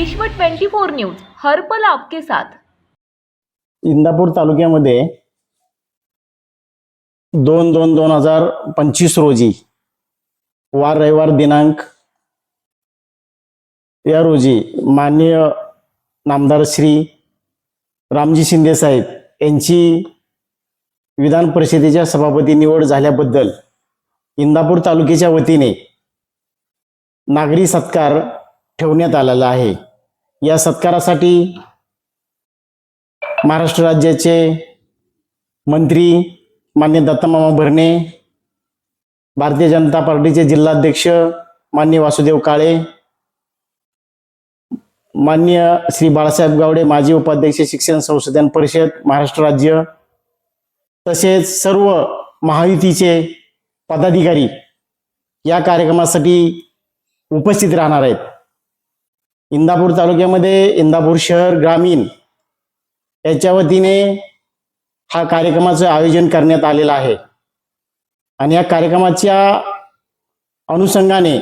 विश्व 24 न्यूज हरपल आपके साथ. इंदापूर तालुक्यामध्ये दोन दोन दोन हजार पंचवीस रोजी वार रविवार दिनांक या रोजी माननीय नामदार श्री रामजी शिंदे साहेब यांची विधान परिषदेच्या सभापती निवड झाल्याबद्दल इंदापूर तालुक्याच्या वतीने नागरी सत्कार ठेवण्यात आलेला आहे. या सत्कारासाठी महाराष्ट्र राज्याचे मंत्री मान्य दत्तमामा भरणे भारतीय जनता पार्टीचे जिल्हाध्यक्ष मान्य वासुदेव काळे मान्य श्री बाळासाहेब गावडे माजी उपाध्यक्ष शिक्षण संशोधन परिषद महाराष्ट्र राज्य तसेच सर्व महायुतीचे पदाधिकारी या कार्यक्रमासाठी उपस्थित राहणार आहेत. इंदापूर तालुक्यामध्ये इंदापूर शहर ग्रामीण याच्या वतीने हा कार्यक्रमाचं आयोजन करण्यात आलेलं आहे. आणि या कार्यक्रमाच्या अनुषंगाने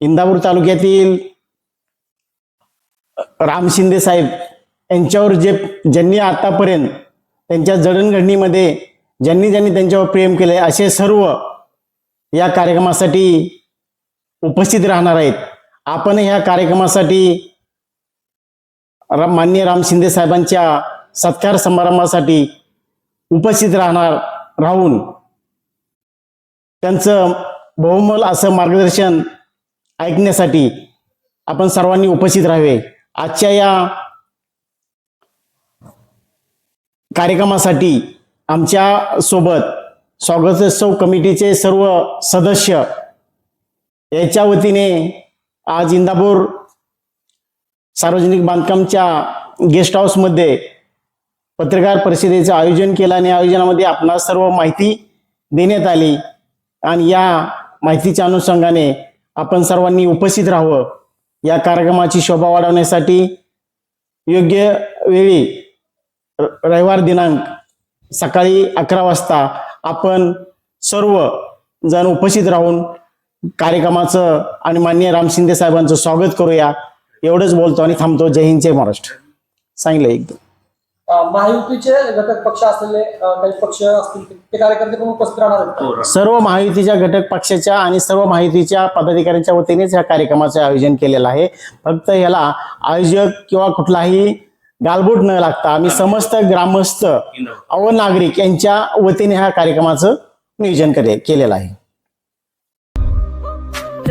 इंदापूर तालुक्यातील राम शिंदे साहेब यांच्यावर जे ज्यांनी आतापर्यंत त्यांच्या जडणघडणीमध्ये ज्यांनी ज्यांनी त्यांच्यावर प्रेम केले असे सर्व या कार्यक्रमासाठी उपस्थित राहणार आहेत. आपण ह्या कार्यक्रमासाठी राम मान्य राम शिंदे साहेबांच्या सत्कार समारंभासाठी उपस्थित राहणार राहून त्यांचं बहुमल असं मार्गदर्शन ऐकण्यासाठी आपण सर्वांनी उपस्थित राहावे. आजच्या या कार्यक्रमासाठी आमच्यासोबत स्वागतोत्सव कमिटीचे सर्व सदस्य याच्या वतीने आज इंदापूर सार्वजनिक बांधकामच्या गेस्ट हाऊसमध्ये पत्रकार परिषदेचं आयोजन केलं आणि आयोजनामध्ये आपणास सर्व माहिती देण्यात आली. आणि या माहितीच्या अनुषंगाने आपण सर्वांनी उपस्थित राहावं. या कार्यक्रमाची शोभा वाढवण्यासाठी योग्य वेळी र- रविवार दिनांक सकाळी अकरा वाजता आपण सर्व जण उपस्थित राहून कार्यक्रमाचं आणि मान्य राम शिंदे साहेबांचं स्वागत करूया. एवढंच बोलतो आणि थांबतो. जय हिंद जय महाराष्ट्र. सांगितलं एकदम. महायुतीचे घटक पक्ष असलेले काही पक्ष असतील ते- कार्यकर्ते पण उपस्थित राहणार आहेत सर्व महायुतीच्या घटक पक्षाच्या आणि सर्व महायुतीच्या पदाधिकाऱ्यांच्या वतीनेच या कार्यक्रमाचे आयोजन केलेलं आहे. फक्त याला आयोजक किंवा कुठलाही गालबोट न लागता आम्ही समस्त ग्रामस्थ व नागरिक यांच्या वतीने ह्या कार्यक्रमाचं नियोजन करे केलेलं आहे.